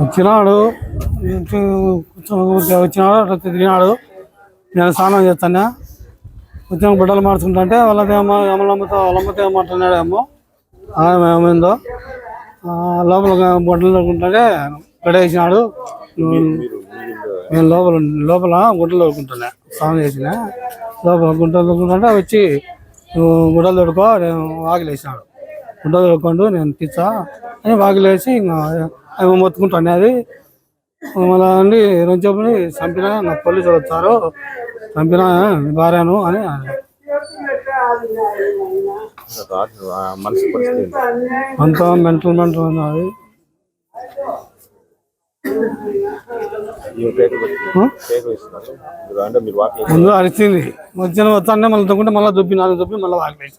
వచ్చినాడు. వచ్చినాడు అట్లా తిరిగినాడు. నేను స్నానం చేస్తాను. వచ్చిన బిడ్డలు మార్చుకుంటుంటే వాళ్ళదేమో అమలమ్మతో వాళ్ళమ్మతో ఏమంటున్నాడేమో ఆమె ఏమైందో లోపల బొడ్డలు దొరుకుంటుంటే గడేసినాడు నేను లోపల లోపల గుడ్డలు దొరుకుంటున్నా స్నానం చేసిన. లోపల గుడ్డలు దొరుకుంటుంటే వచ్చి నువ్వు గుడ్డలు దొడుకో నేను వాకిలేసినాడు గుడ్డలు దొరుకుంటూ నేను తీసా అని వాకిలేసి ఇంకా అవి మొత్తుకుంటాను. అది మళ్ళీ అండి రెండు చంపిన నా పోలీసులు వచ్చారు చంపిన భార్యను అని అంతా మెంటల్ మెంటల్ ఉన్నది ముందు అరిచింది. వచ్చిన వస్తానే మళ్ళీ దుక్కుంటే మళ్ళీ దుబ్బి నాలుగు దుబ్బి మళ్ళీ వాకిలేసి